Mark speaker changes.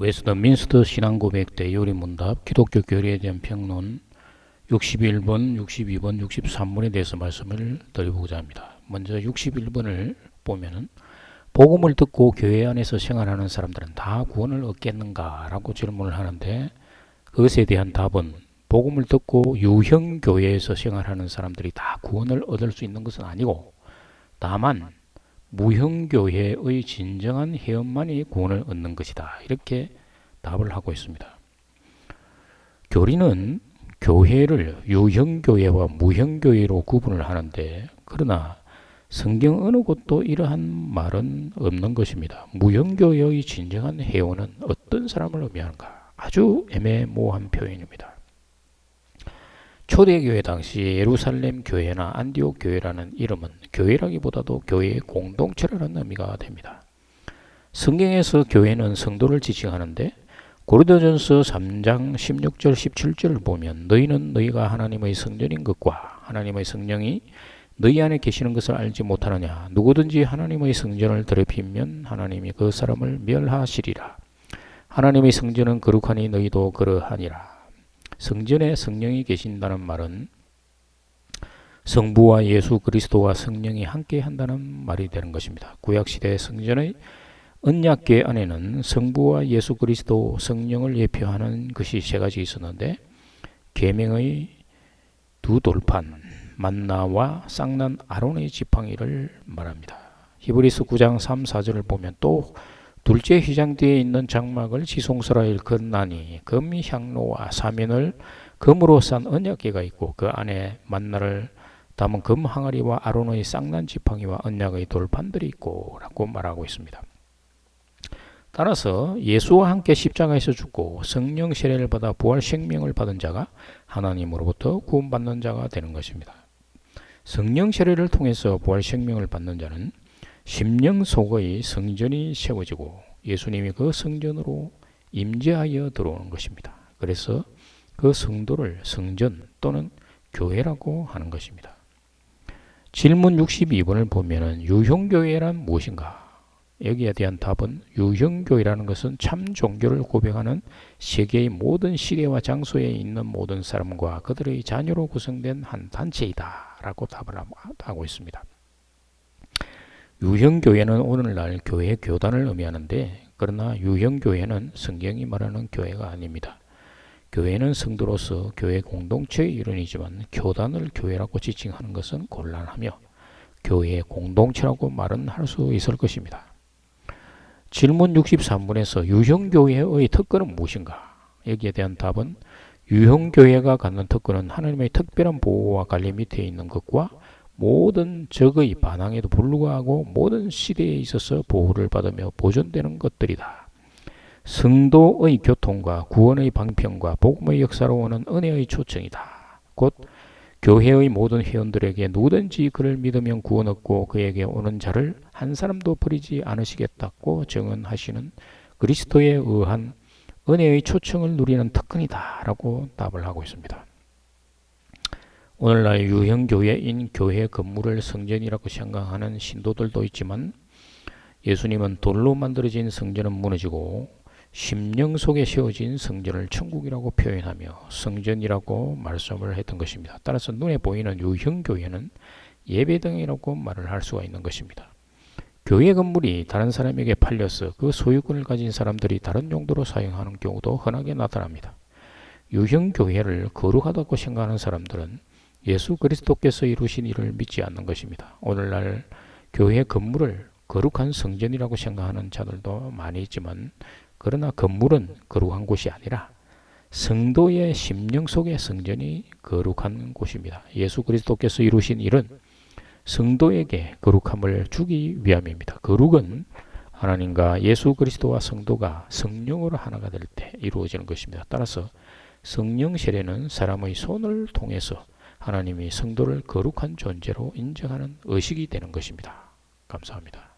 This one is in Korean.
Speaker 1: 웨스트민스터 신앙고백 대 요리 문답 기독교 교리에 대한 평론 61번, 62번, 63번에 대해서 말씀을 드리고자 합니다. 먼저 61번을 보면은 복음을 듣고 교회 안에서 생활하는 사람들은 다 구원을 얻겠는가라고 질문을 하는데 그것에 대한 답은 복음을 듣고 유형 교회에서 생활하는 사람들이 다 구원을 얻을 수 있는 것은 아니고 다만 무형 교회의 진정한 회원만이 구원을 얻는 것이다. 이렇게 답을 하고 있습니다. 교리는 교회를 유형 교회와 무형 교회로 구분을 하는데 그러나 성경 어느 곳도 이러한 말은 없는 것입니다. 무형 교회의 진정한 회원은 어떤 사람을 의미하는가? 아주 애매모호한 표현입니다. 초대교회 당시 예루살렘 교회나 안디옥 교회라는 이름은 교회라기보다도 교회의 공동체라는 의미가 됩니다. 성경에서 교회는 성도를 지칭하는데 고린도전서 3장 16절 17절을 보면 너희는 너희가 하나님의 성전인 것과 하나님의 성령이 너희 안에 계시는 것을 알지 못하느냐? 누구든지 하나님의 성전을 더럽히면 하나님이 그 사람을 멸하시리라. 하나님의 성전은 거룩하니 너희도 그러하니라 성전에 성령이 계신다는 말은 성부와 예수 그리스도와 성령이 함께 한다는 말이 되는 것입니다. 구약 시대 성전의 언약궤 안에는 성부와 예수 그리스도 성령을 예표하는 것이 세 가지 있었는데 계명의 두 돌판 만나와 쌍난 아론의 지팡이를 말합니다. 히브리스 9장 3, 4절을 보면 또 둘째 휘장 뒤에 있는 장막을 지송스라 일컫나니 금이 향로와 사면을 금으로 싼 언약궤가 있고 그 안에 만나를 담은 금 항아리와 아론의 쌍난 지팡이와 언약의 돌판들이 있고 라고 말하고 있습니다. 따라서 예수와 함께 십자가에서 죽고 성령 세례를 받아 부활 생명을 받은 자가 하나님으로부터 구원받는 자가 되는 것입니다. 성령 세례를 통해서 부활 생명을 받는 자는 심령 속의 성전이 세워지고 예수님이 그 성전으로 임재하여 들어오는 것입니다. 그래서 그 성도를 성전 또는 교회라고 하는 것입니다. 질문 62번을 보면은 유형교회란 무엇인가? 여기에 대한 답은 유형교회라는 것은 참 종교를 고백하는 세계의 모든 시대와 장소에 있는 모든 사람과 그들의 자녀로 구성된 한 단체이다. 라고 답을 하고 있습니다. 유형교회는 오늘날 교회 교단을 의미하는데 그러나 유형교회는 성경이 말하는 교회가 아닙니다. 교회는 성도로서 교회 공동체의 일원이지만 교단을 교회라고 지칭하는 것은 곤란하며 교회의 공동체라고 말은 할 수 있을 것입니다. 질문 63번에서 유형교회의 특권은 무엇인가? 여기에 대한 답은 유형교회가 갖는 특권은 하나님의 특별한 보호와 관리 밑에 있는 것과 모든 적의 반항에도 불구하고 모든 시대에 있어서 보호를 받으며 보존되는 것들이다. 성도의 교통과 구원의 방편과 복음의 역사로 오는 은혜의 초청이다. 곧 교회의 모든 회원들에게 누구든지 그를 믿으면 구원 얻고 그에게 오는 자를 한 사람도 버리지 않으시겠다고 증언하시는 그리스도에 의한 은혜의 초청을 누리는 특권이다라고 답을 하고 있습니다. 오늘날 유형 교회인 교회 건물을 성전이라고 생각하는 신도들도 있지만 예수님은 돌로 만들어진 성전은 무너지고 심령 속에 세워진 성전을 천국이라고 표현하며 성전이라고 말씀을 했던 것입니다. 따라서 눈에 보이는 유형 교회는 예배당이라고 말을 할 수가 있는 것입니다. 교회 건물이 다른 사람에게 팔려서 그 소유권을 가진 사람들이 다른 용도로 사용하는 경우도 흔하게 나타납니다. 유형 교회를 거룩하다고 생각하는 사람들은 예수 그리스도께서 이루신 일을 믿지 않는 것입니다. 오늘날 교회 건물을 거룩한 성전이라고 생각하는 자들도 많이 있지만 그러나 건물은 거룩한 곳이 아니라 성도의 심령 속의 성전이 거룩한 곳입니다. 예수 그리스도께서 이루신 일은 성도에게 거룩함을 주기 위함입니다. 거룩은 하나님과 예수 그리스도와 성도가 성령으로 하나가 될 때 이루어지는 것입니다. 따라서 성령 세례는 사람의 손을 통해서 하나님이 성도를 거룩한 존재로 인정하는 의식이 되는 것입니다. 감사합니다.